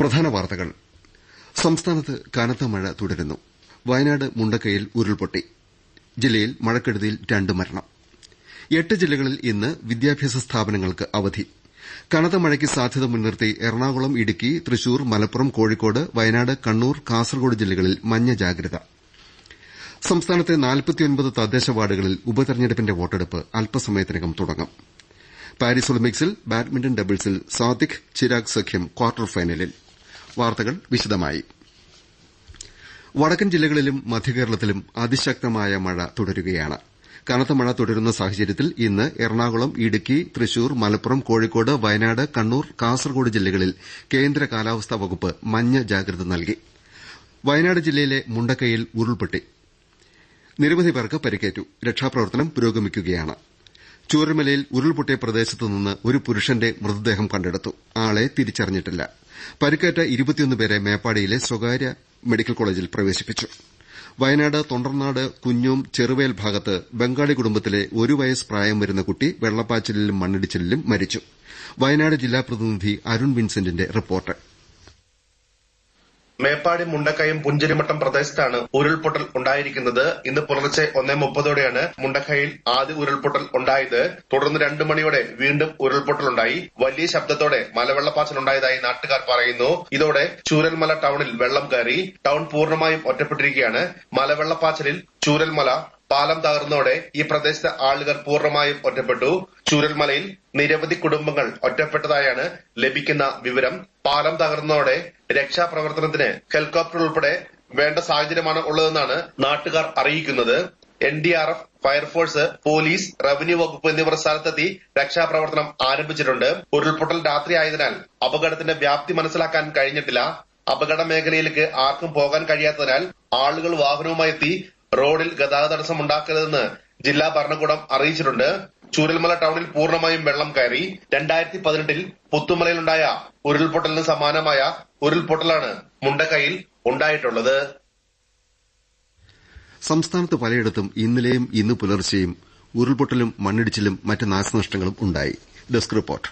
പ്രധാന വാർത്തകൾ. സംസ്ഥാനത്ത് കനത്ത മഴ തുടരുന്നു. വയനാട് മുണ്ടക്കയിൽ ഉരുൾപൊട്ടി. ജില്ലയിൽ മഴക്കെടുതിയിൽ രണ്ട് മരണം. എട്ട് ജില്ലകളിൽ ഇന്ന് വിദ്യാഭ്യാസ സ്ഥാപനങ്ങൾക്ക് അവധി. കനത്ത മഴയ്ക്ക് സാധ്യത മുൻനിർത്തി എറണാകുളം ഇടുക്കി തൃശൂർ മലപ്പുറം കോഴിക്കോട് വയനാട് കണ്ണൂർ കാസർകോട് ജില്ലകളിൽ മഞ്ഞ ജാഗ്രത. സംസ്ഥാനത്തെ തദ്ദേശ വാർഡുകളിൽ ഉപതെരഞ്ഞെടുപ്പിന്റെ വോട്ടെടുപ്പ് അല്പസമയത്തിനകം തുടങ്ങും. പാരീസ് ഒളിമ്പിക്സിൽ ബാഡ്മിന്റൺ ഡബിൾസിൽ സാദിഖ് ചിരാഗ് സഖ്യം ക്വാർട്ടർ ഫൈനലിൽ. വാർത്തകൾ വിശദമായി. വടക്കൻ ജില്ലകളിലും മധ്യകേരളത്തിലും അതിശക്തമായ മഴ തുടരുകയാണ്. കനത്ത മഴ തുടരുന്ന സാഹചര്യത്തിൽ ഇന്ന് എറണാകുളം ഇടുക്കി തൃശൂർ മലപ്പുറം കോഴിക്കോട് വയനാട് കണ്ണൂർ കാസർകോട് ജില്ലകളിൽ കേന്ദ്ര കാലാവസ്ഥാ വകുപ്പ് മഞ്ഞ ജാഗ്രത നൽകി. വയനാട് ജില്ലയിലെ മുണ്ടക്കയിൽ ഉരുൾപൊട്ടി. നിരവധി പേർക്ക് പരിക്കേറ്റു. രക്ഷാപ്രവർത്തനം പുരോഗമിക്കുകയാണ്. ചൂരൽമലയിൽ ഉരുൾപൊട്ടിയ പ്രദേശത്തുനിന്ന് ഒരു പുരുഷന്റെ മൃതദേഹം കണ്ടെടുത്തു. ആളെ തിരിച്ചറിഞ്ഞിട്ടില്ല. പരിക്കേറ്റ പേരെ മേപ്പാടിയിലെ സ്വകാര്യ മെഡിക്കൽ കോളേജിൽ പ്രവേശിപ്പിച്ചു. വയനാട് തൊണ്ടർനാട് കുഞ്ഞോം ചെറുവയൽ ഭാഗത്ത് ബംഗാളി കുടുംബത്തിലെ ഒരു വയസ്സ് പ്രായം വരുന്ന കുട്ടി വെള്ളപ്പാച്ചിലിലും മണ്ണിടിച്ചിലിലും മരിച്ചു. വയനാട് ജില്ലാ പ്രതിനിധി അരുൺ വിൻസെന്റിന്റെ റിപ്പോർട്ട്. മേപ്പാടി മുണ്ടക്കയം പുഞ്ചിരിമട്ടം പ്രദേശത്താണ് ഉരുൾപൊട്ടൽ ഉണ്ടായിരിക്കുന്നത്. ഇന്ന് പുലർച്ചെ ഒന്നേ മുപ്പതോടെയാണ് മുണ്ടക്കയിൽ ആദ്യ ഉരുൾപൊട്ടൽ ഉണ്ടായത്. തുടർന്ന് രണ്ടു മണിയോടെ വീണ്ടും ഉരുൾപൊട്ടലുണ്ടായി. വലിയ ശബ്ദത്തോടെ മലവെള്ളപ്പാച്ചൽ ഉണ്ടായതായി നാട്ടുകാർ പറയുന്നു. ഇതോടെ ചൂരൽമല ടൌണിൽ വെള്ളം കയറി. ടൌൺ പൂർണമായും ഒറ്റപ്പെട്ടിരിക്കുകയാണ്. മലവെള്ളപ്പാച്ചലിൽ ചൂരൽമല പാലം തകർന്നതോടെ ഈ പ്രദേശത്തെ ആളുകൾ പൂർണമായും ഒറ്റപ്പെട്ടു. ചൂരൽമലയിൽ നിരവധി കുടുംബങ്ങൾ ഒറ്റപ്പെട്ടതായാണ് ലഭിക്കുന്ന വിവരം. പാലം തകർന്നതോടെ രക്ഷാപ്രവർത്തനത്തിന് ഹെലികോപ്റ്റർ ഉൾപ്പെടെ വേണ്ട സാഹചര്യമാണ് ഉള്ളതെന്നാണ് നാട്ടുകാർ അറിയിക്കുന്നത്. N D R F fire force police revenue വകുപ്പ് എന്നിവർ സ്ഥലത്തെത്തി രക്ഷാപ്രവർത്തനം ആരംഭിച്ചിട്ടുണ്ട്. ഉരുൾപൊട്ടൽ രാത്രിയായതിനാൽ അപകടത്തിന്റെ വ്യാപ്തി മനസ്സിലാക്കാൻ കഴിഞ്ഞിട്ടില്ല. അപകട മേഖലയിലേക്ക് ആർക്കും പോകാൻ കഴിയാത്തതിനാൽ ആളുകൾ വാഹനവുമായി എത്തി റോഡിൽ ഗതാഗത തടസ്സം ഉണ്ടാക്കരുതെന്ന് ജില്ലാ ഭരണകൂടം അറിയിച്ചിട്ടുണ്ട്. ചൂരൽമല ടൌണിൽ പൂർണമായും വെള്ളം കയറി രണ്ടായിരത്തി പതിനെട്ടിൽ പുത്തുമലയിലുണ്ടായ ഉരുൾപൊട്ടലിന് സമാനമായ ഉരുൾപൊട്ടലാണ് മുണ്ടക്കൈയിൽ ഉണ്ടായിട്ടുള്ളത്. സംസ്ഥാനത്ത് പലയിടത്തും ഇന്നലെയും ഇന്ന് പുലർച്ചെയും ഉരുൾപൊട്ടലും മണ്ണിടിച്ചിലും മറ്റ് നാശനഷ്ടങ്ങളും ഉണ്ടായി. Desk report.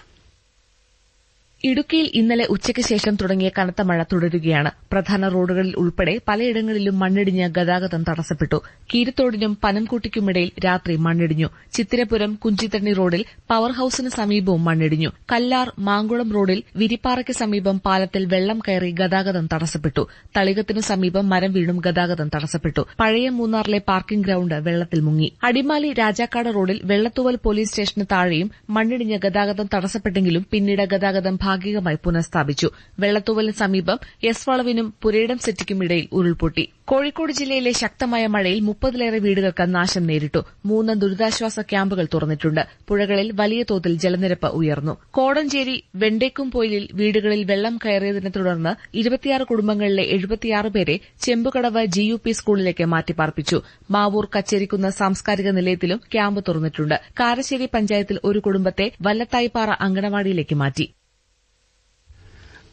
ഇടുക്കിയിൽ ഇന്നലെ ഉച്ചയ്ക്ക് ശേഷം തുടങ്ങിയ കനത്ത മഴ തുടരുകയാണ്. പ്രധാന റോഡുകളിൽ ഉൾപ്പെടെ പലയിടങ്ങളിലും മണ്ണിടിഞ്ഞ് ഗതാഗതം തടസ്സപ്പെട്ടു. കീരത്തോടിനും പനംകുട്ടിക്കുമിടയിൽ രാത്രി മണ്ണിടിഞ്ഞു. ചിത്തിരപുരം കുഞ്ചിത്തണ്ണി റോഡിൽ പവർ ഹൌസിന് സമീപവും മണ്ണിടിഞ്ഞു. കല്ലാർ മാങ്കുളം റോഡിൽ വിരിപ്പാറയ്ക്ക് സമീപം പാലത്തിൽ വെള്ളം കയറി ഗതാഗതം തടസ്സപ്പെട്ടു. തളികത്തിനു സമീപം മരം വീണും ഗതാഗതം തടസ്സപ്പെട്ടു. പഴയ മൂന്നാറിലെ പാർക്കിംഗ് ഗ്രൌണ്ട് വെള്ളത്തിൽ മുങ്ങി. അടിമാലി രാജാക്കാട് റോഡിൽ വെള്ളത്തൂവൽ പോലീസ് സ്റ്റേഷന് താഴെയും മണ്ണിടിഞ്ഞ് ഗതാഗതം തടസ്സപ്പെട്ടെങ്കിലും പിന്നീട് ഗതാഗതം ഭാഗികമായി പുനഃസ്ഥാപിച്ചു. വെള്ളത്തൂവലിന് സമീപം എസ് വളവിനും പുരയിടം സെറ്റിക്കും ഇടയിൽ ഉരുൾപൊട്ടി. കോഴിക്കോട് ജില്ലയിലെ ശക്തമായ മഴയിൽ മുപ്പതിലേറെ വീടുകൾക്ക് നാശം നേരിട്ടു. മൂന്ന് ദുരിതാശ്വാസ ക്യാമ്പുകൾ തുറന്നിട്ടുണ്ട്. പുഴകളിൽ വലിയ തോതിൽ ജലനിരപ്പ് ഉയർന്നു. കോടഞ്ചേരി വെണ്ടേക്കുംപോയിലിൽ വീടുകളിൽ വെള്ളം കയറിയതിനെ തുടർന്ന് ഇരുപത്തിയാറ് കുടുംബങ്ങളിലെ എഴുപത്തിയാറ് പേരെ ചെമ്പുകടവ് ജി യു പി സ്കൂളിലേക്ക് മാറ്റിപ്പാർപ്പിച്ചു. മാവൂർ കച്ചേരിക്കുന്ന സാംസ്കാരിക നിലയത്തിലും ക്യാമ്പ് തുറന്നിട്ടുണ്ട്. കാരശ്ശേരി പഞ്ചായത്തിൽ ഒരു കുടുംബത്തെ വല്ലത്തായിപ്പാറ അങ്കണവാടിയിലേക്ക് മാറ്റി.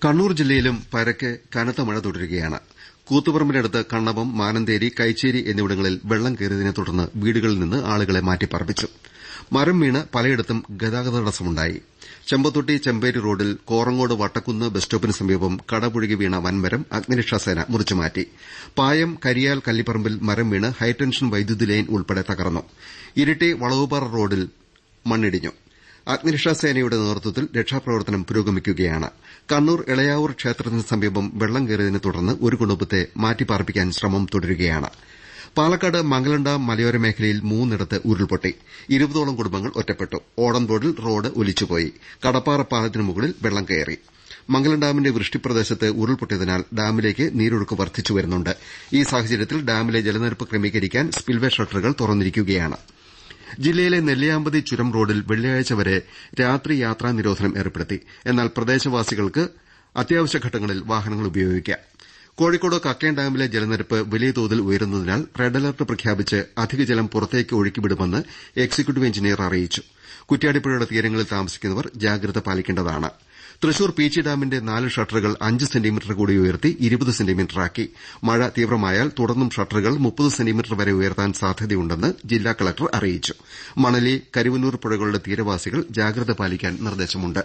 കണ്ണൂർ ജില്ലയിലും പരക്കെ കനത്ത മഴ തുടരുകയാണ്. കൂത്തുപറമ്പിനടുത്ത് കണ്ണവം മാനന്തേരി കൈച്ചേരി എന്നിവിടങ്ങളിൽ വെള്ളം കയറിയതിനെ തുടർന്ന് വീടുകളിൽ നിന്ന് ആളുകളെ മാറ്റിപ്പാർപ്പിച്ചു. മരം വീണ് പലയിടത്തും ഗതാഗത തടസ്സമുണ്ടായി. ചെമ്പത്തൊട്ടി ചെമ്പേരി റോഡിൽ കോറങ്ങോട് വട്ടക്കുന്ന് ബസ് സ്റ്റോപ്പിന് സമീപം കടപുഴകി വീണ വൻമരം അഗ്നിരക്ഷാസേന മുറിച്ചുമാറ്റി പായം കരിയാൽ കല്ലിപ്പറമ്പിൽ മരം വീണ് ഹൈടെൻഷൻ വൈദ്യുതി ലൈൻ ഉൾപ്പെടെ തകർന്നു. ഇരിട്ടി വളവുപാറ റോഡിൽ മണ്ണിടിഞ്ഞു. അഗ്നിരക്ഷാസേനയുടെ നേതൃത്വത്തിൽ രക്ഷാപ്രവർത്തനം പുരോഗമിക്കുകയാണ്. കണ്ണൂർ ഇളയാവൂർ ക്ഷേത്രത്തിന് സമീപം വെള്ളം കയറിയതിനെ തുടർന്ന് ഒരു കുടുംബത്തെ മാറ്റിപ്പാർപ്പിക്കാൻ ശ്രമം തുടരുകയാണ്. പാലക്കാട് മംഗലണ്ട മലയോര മേഖലയിൽ മൂന്നിടത്ത് ഉരുൾപൊട്ടി. ഇരുപതോളം കുടുംബങ്ങൾ ഒറ്റപ്പെട്ടു. ഓടംതോടിൽ റോഡ് ഒലിച്ചുപോയി. കടപ്പാറ പാലത്തിന് മുകളിൽ വെള്ളം കയറി. മംഗലം ഡാമിന്റെ വൃഷ്ടിപ്രദേശത്ത് ഉരുൾപൊട്ടിയതിനാൽ ഡാമിലേക്ക് നീരൊഴുക്ക് വർദ്ധിച്ചുവരുന്നുണ്ട് ഈ സാഹചര്യത്തിൽ ഡാമിലെ ജലനിരപ്പ് ക്രമീകരിക്കാൻ സ്പിൽവേ ഷട്ടറുകൾ തുറന്നിരിക്കുകയാണ്. ജില്ലയിലെ നെല്ലിയാമ്പതി ചുരം റോഡിൽ വെള്ളിയാഴ്ച വരെ രാത്രി യാത്രാ നിരോധനം ഏർപ്പെടുത്തി. എന്നാൽ പ്രദേശവാസികൾക്ക് അത്യാവശ്യ ഘട്ടങ്ങളിൽ വാഹനങ്ങൾ ഉപയോഗിക്കാം. കോഴിക്കോട് കക്കയം ഡാമിലെ ജലനിരപ്പ് വലിയ തോതിൽ ഉയരുന്നതിനാൽ റെഡ് അലർട്ട് പ്രഖ്യാപിച്ച് അധിക ജലം പുറത്തേക്ക് ഒഴുക്കിവിടുമെന്ന് എക്സിക്യൂട്ടീവ് എഞ്ചിനീയർ അറിയിച്ചു. കുറ്റ്യാടിപ്പുഴയുടെ തീരങ്ങളിൽ താമസിക്കുന്നവർ ജാഗ്രത പാലിക്കേണ്ടതാണ്. തൃശൂർ പീച്ചി ഡാമിന്റെ നാല് ഷട്ടറുകൾ അഞ്ച് സെന്റിമീറ്റർ കൂടി ഉയർത്തി ഇരുപത് സെന്റിമീറ്ററാക്കി മഴ തീവ്രമായാൽ തുടർന്നും ഷട്ടറുകൾ മുപ്പത് സെന്റിമീറ്റർ വരെ ഉയർത്താൻ സാധ്യതയുണ്ടെന്ന് ജില്ലാ കലക്ടർ അറിയിച്ചു. മണലി കരുവന്നൂർ പുഴകളുടെ തീരവാസികൾ ജാഗ്രത പാലിക്കാൻ നിർദ്ദേശമുണ്ട്.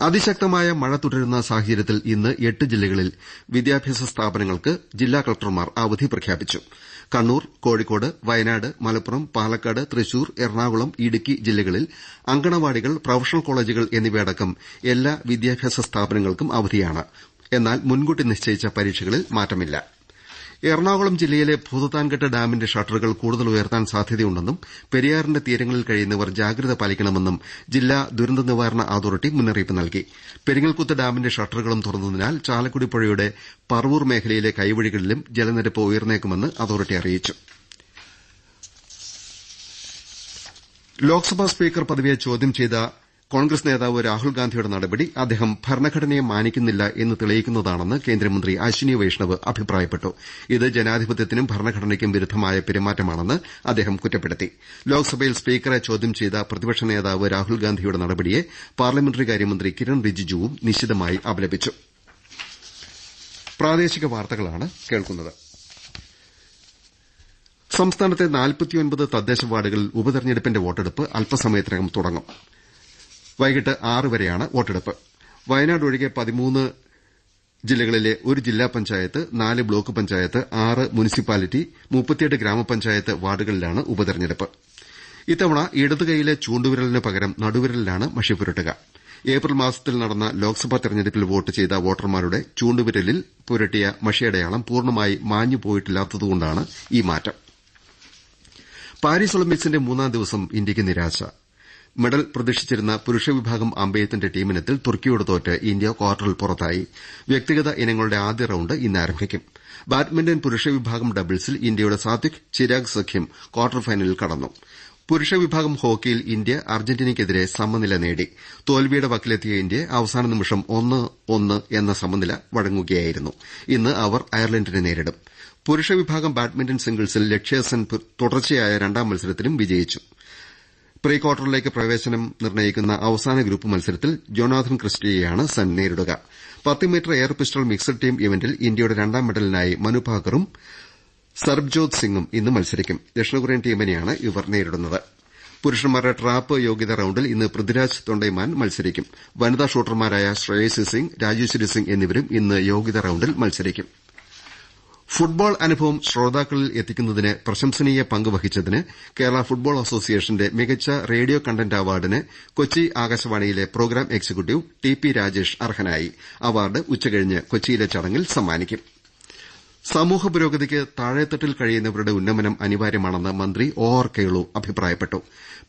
അതിശക്തമായ മഴ തുടരുന്ന സാഹചര്യത്തിൽ ഇന്ന് എട്ട് ജില്ലകളിൽ വിദ്യാഭ്യാസ സ്ഥാപനങ്ങൾക്ക് ജില്ലാ കളക്ടർമാർ അവധി പ്രഖ്യാപിച്ചു. കണ്ണൂർ കോഴിക്കോട് വയനാട് മലപ്പുറം പാലക്കാട് തൃശൂർ എറണാകുളം ഇടുക്കി ജില്ലകളിൽ അങ്കണവാടികൾ പ്രൊഫഷണൽ കോളേജുകൾ എന്നിവയടക്കം എല്ലാ വിദ്യാഭ്യാസ സ്ഥാപനങ്ങൾക്കും അവധിയാണ്. എന്നാൽ മുൻകൂട്ടി നിശ്ചയിച്ച പരീക്ഷകളിൽ മാറ്റമില്ല. എറണാകുളം ജില്ലയിലെ ഭൂതത്താൻകെട്ട് ഡാമിന്റെ ഷട്ടറുകൾ കൂടുതൽ ഉയർത്താൻ സാധ്യതയുണ്ടെന്നും പെരിയാറിന്റെ തീരങ്ങളിൽ കഴിയുന്നവർ ജാഗ്രത പാലിക്കണമെന്നും ജില്ലാ ദുരന്ത നിവാരണ അതോറിറ്റി മുന്നറിയിപ്പ് നൽകി. പെരിങ്ങൽകുത്ത് ഡാമിന്റെ ഷട്ടറുകളും തുറന്നതിനാൽ ചാലക്കുടി പുഴയുടെ പറവൂർ മേഖലയിലെ കൈവഴികളിലും ജലനിരപ്പ് ഉയർന്നേക്കുമെന്ന് അതോറിറ്റി അറിയിച്ചു. ലോക്സഭാ സ്പീക്കർ പദവിയെ ചോദ്യം ചെയ്ത കോൺഗ്രസ് നേതാവ് രാഹുൽ ഗാന്ധിയുടെ നടപടി അദ്ദേഹം ഭരണഘടനയെ മാനിക്കുന്നില്ല എന്ന് തെളിയിക്കുന്നതാണെന്ന് കേന്ദ്രമന്ത്രി അശ്വിനി വൈഷ്ണവ് അഭിപ്രായപ്പെട്ടു. ഇത് ജനാധിപത്യത്തിനും ഭരണഘടനയ്ക്കും വിരുദ്ധമായ പെരുമാറ്റമാണെന്ന് അദ്ദേഹം കുറ്റപ്പെടുത്തി. ലോക്സഭയിൽ സ്പീക്കറെ ചോദ്യം ചെയ്ത പ്രതിപക്ഷ നേതാവ് രാഹുൽ ഗാന്ധിയുടെ നടപടിയെ പാർലമെന്ററി കാര്യമന്ത്രി കിരൺ റിജിജുവും നിശിതമായി അപലപിച്ചു. സംസ്ഥാനത്തെ തദ്ദേശ വാർഡുകളിൽ ഉപതെരഞ്ഞെടുപ്പിന്റെ വോട്ടെടുപ്പ് അല്പസമയത്തിനകം തുടങ്ങും. വൈകിട്ട് ആറ് വരെയാണ് വോട്ടെടുപ്പ്. വയനാട് ഒഴികെ പതിമൂന്ന് ജില്ലകളിലെ ഒരു ജില്ലാ പഞ്ചായത്ത് നാല് ബ്ലോക്ക് പഞ്ചായത്ത് ആറ് മുനിസിപ്പാലിറ്റി മുപ്പത്തിയെട്ട് ഗ്രാമപഞ്ചായത്ത് വാർഡുകളിലാണ് ഉപതെരഞ്ഞെടുപ്പ്. ഇത്തവണ ഇടതുകൈയിലെ ചൂണ്ടുവിരലിന് പകരം നടുവിരലിലാണ് മഷി പുരട്ടുക. ഏപ്രിൽ മാസത്തിൽ നടന്ന ലോക്സഭാ തെരഞ്ഞെടുപ്പിൽ വോട്ട് ചെയ്ത വോട്ടർമാരുടെ ചൂണ്ടുവിരലിൽ പുരട്ടിയ മഷിയടയാളം പൂർണമായി മാഞ്ഞുപോയിട്ടില്ലാത്തതുകൊണ്ടാണ് ഈ മാറ്റം. പാരീസ് ഒളിമ്പിക്സിന്റെ മൂന്നാം ദിവസം ഇന്ത്യയ്ക്ക് നിരാശ. മെഡൽ പ്രതീക്ഷിച്ചിരുന്ന പുരുഷ വിഭാഗം അമ്പെയ്ത്തിന്റെ ടീമിനത്തിൽ തുർക്കിയോട് തോറ്റ് ഇന്ത്യ ക്വാർട്ടറിൽ പുറത്തായി. വ്യക്തിഗത ഇനങ്ങളുടെ ആദ്യ റൌണ്ട് ഇന്ന് ആരംഭിക്കും. ബാഡ്മിന്റൺ പുരുഷ വിഭാഗം ഡബിൾസിൽ ഇന്ത്യയുടെ സാത്വിക് ചിരാഗ് സഖ്യം ക്വാർട്ടർ ഫൈനലിൽ കടന്നു. പുരുഷ വിഭാഗം ഹോക്കിയിൽ ഇന്ത്യ അർജന്റീനയ്ക്കെതിരെ സമനില നേടി. തോൽവിയുടെ വക്കിലെത്തിയ ഇന്ത്യ അവസാന നിമിഷം ഒന്ന് ഒന്ന് എന്ന സമനില വഴങ്ങുകയായിരുന്നു. ഇന്ന് അവർ അയർലന്റിനെ നേരിടും. പുരുഷ വിഭാഗം ബാഡ്മിന്റൺ സിംഗിൾസിൽ ലക്ഷ്യസെൻ തുടർച്ചയായ രണ്ടാം മത്സരത്തിലും വിജയിച്ചു. പ്രീ ക്വാർട്ടറിലേക്ക് പ്രവേശനം നിർണയിക്കുന്ന അവസാന ഗ്രൂപ്പ് മത്സരത്തിൽ ജോനാഥൻ ക്രിസ്റ്റിയെയാണ് സൺ നേരിടുക. പത്ത് metre air pistol mixed team ഇവന്റിൽ ഇന്ത്യയുടെ രണ്ടാം മെഡലിനായി മനു ഭാക്കറും സർബ്ജോത് സിംഗും ഇന്ന് മത്സരിക്കും. ദക്ഷിണകൊറിയൻ ടീമിനെയാണ് ഇവർ നേരിടുന്നത്. പുരുഷന്മാരുടെ ട്രാപ്പ് യോഗ്യതാ റൌണ്ടിൽ ഇന്ന് പൃഥ്വിരാജ് തൊണ്ടൈമാൻ മത്സരിക്കും. വനിതാ ഷൂട്ടർമാരായ ശ്രേയസി സിംഗ് രാജേശ്വരി സിംഗ് എന്നിവരും ഇന്ന് യോഗ്യതാ റൌണ്ടിൽ മത്സരിക്കും. ഫുട്ബോൾ അനുഭവം ശ്രോതാക്കളിൽ എത്തിക്കുന്നതിന് പ്രശംസനീയ പങ്ക് വഹിച്ചതിന് കേരള ഫുട്ബോൾ അസോസിയേഷന്റെ മികച്ച റേഡിയോ കണ്ടന്റ് അവാർഡിന് കൊച്ചി ആകാശവാണിയിലെ programme executive T P Rajesh അർഹനായി. അവാർഡ് ഉച്ചകഴിഞ്ഞ് കൊച്ചിയിലെ ചടങ്ങിൽ സമ്മാനിക്കും. സമൂഹ പുരോഗതിക്ക് താഴെത്തട്ടിൽ കഴിയുന്നവരുടെ ഉന്നമനം അനിവാര്യമാണെന്ന് മന്ത്രി ഒ ആർ കേളു അഭിപ്രായപ്പെട്ടു.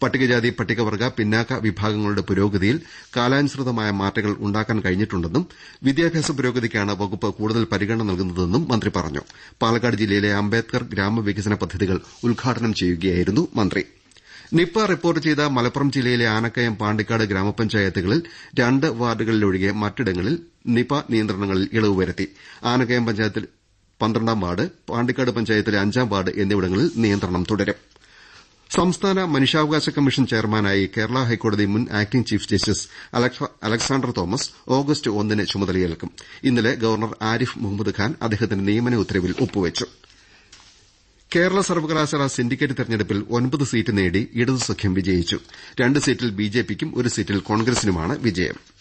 പട്ടികജാതി പട്ടികവർഗ പിന്നാക്ക വിഭാഗങ്ങളുടെ പുരോഗതിയിൽ കാലാനുസൃതമായ മാറ്റങ്ങൾ ഉണ്ടാക്കാൻ കഴിഞ്ഞിട്ടുണ്ടെന്നും വിദ്യാഭ്യാസ പുരോഗതിക്കാണ് വകുപ്പ് കൂടുതൽ പരിഗണന നൽകുന്നതെന്നും മന്ത്രി പറഞ്ഞു. പാലക്കാട് ജില്ലയിലെ അംബേദ്കർ ഗ്രാമവികസന പദ്ധതികൾ ഉദ്ഘാടനം ചെയ്യുകയായിരുന്നു മന്ത്രി. നിപ റിപ്പോർട്ട് ചെയ്ത മലപ്പുറം ജില്ലയിലെ ആനക്കയം പാണ്ടിക്കാട് ഗ്രാമപഞ്ചായത്തുകളിൽ രണ്ട് വാർഡുകളിലൊഴികെ മറ്റിടങ്ങളിൽ നിപ നിയന്ത്രണങ്ങളിൽ ഇളവ് വരുത്തി. ആനക്കയം പഞ്ചായത്തിൽ പന്ത്രണ്ടാം വാർഡ് പാണ്ടിക്കാട് പഞ്ചായത്തിലെ അഞ്ചാം വാർഡ് എന്നിവിടങ്ങളിൽ നിയന്ത്രണം തുടരും. സംസ്ഥാന മനുഷ്യാവകാശ കമ്മീഷൻ ചെയർമാനായി കേരള ഹൈക്കോടതി മുൻ acting chief justice Alexander Thomas August ഒന്നിന് ചുമതലയേൽക്കും. ഇന്നലെ ഗവർണർ ആരിഫ് മുഹമ്മദ് ഖാൻ അദ്ദേഹത്തിന്റെ നിയമന ഉത്തരവിൽ ഒപ്പുവച്ചു. കേരള സർവകലാശാല സിൻഡിക്കേറ്റ് തെരഞ്ഞെടുപ്പിൽ ഒൻപത് സീറ്റ് നേടി ഇടതു സഖ്യം വിജയിച്ചു. രണ്ട് സീറ്റിൽ ബിജെപിക്കും ഒരു സീറ്റിൽ കോൺഗ്രസിനുമാണ് വിജയം.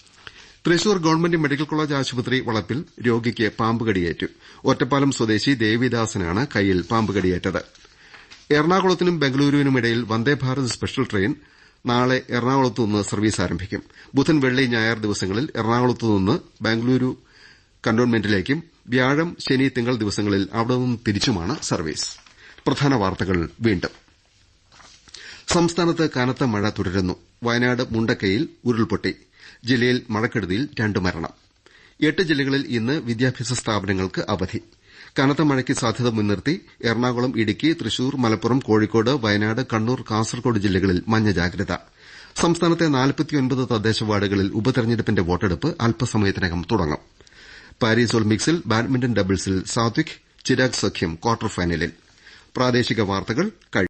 തൃശൂർ ഗവൺമെന്റ് മെഡിക്കൽ കോളേജ് ആശുപത്രി വളപ്പിൽ രോഗിക്ക് പാമ്പ് കടിയേറ്റു. ഒറ്റപ്പാലം സ്വദേശി ദേവിദാസനാണ് കൈയിൽ പാമ്പ് കടിയേറ്റത്. എറണാകുളത്തിനും ബംഗളൂരുവിനുമിടയിൽ വന്ദേഭാരത് സ്പെഷ്യൽ ട്രെയിൻ നാളെ എറണാകുളത്തു നിന്ന് സർവീസ് ആരംഭിക്കും. ബുധൻ വെള്ളി ഞായർ ദിവസങ്ങളിൽ എറണാകുളത്തു നിന്ന് ബംഗളൂരു കന്റോൺമെന്റിലേക്കും വ്യാഴം ശനി തിങ്കൾ ദിവസങ്ങളിൽ അവിടെ നിന്ന് തിരിച്ചുമാണ് സർവീസ്. പ്രധാന വാർത്തകൾ വീണ്ടും. സംസ്ഥാനത്ത് കനത്ത മഴ തുടരുന്നു. വയനാട് മുണ്ടക്കയിൽ ഉരുൾപൊട്ടി. ജില്ലയിൽ മഴക്കെടുതിയിൽ രണ്ട് മരണം. എട്ട് ജില്ലകളിൽ ഇന്ന് വിദ്യാഭ്യാസ സ്ഥാപനങ്ങൾക്ക് അവധി. കനത്ത മഴയ്ക്ക് സാധ്യത മുൻനിർത്തി എറണാകുളം ഇടുക്കി തൃശൂർ മലപ്പുറം കോഴിക്കോട് വയനാട് കണ്ണൂർ കാസർകോട് ജില്ലകളിൽ മഞ്ഞ ജാഗ്രത. സംസ്ഥാനത്തെ തദ്ദേശ വാർഡുകളിൽ ഉപതെരഞ്ഞെടുപ്പിന്റെ വോട്ടെടുപ്പ് അല്പസമയത്തിനകം തുടങ്ങും. പാരീസ് ഒളിമ്പിക്സിൽ ബാഡ്മിന്റൺ ഡബിൾസിൽ സാത്വിക് ചിരാഗ് സഖ്യം ക്വാർട്ടർ ഫൈനലിൽ.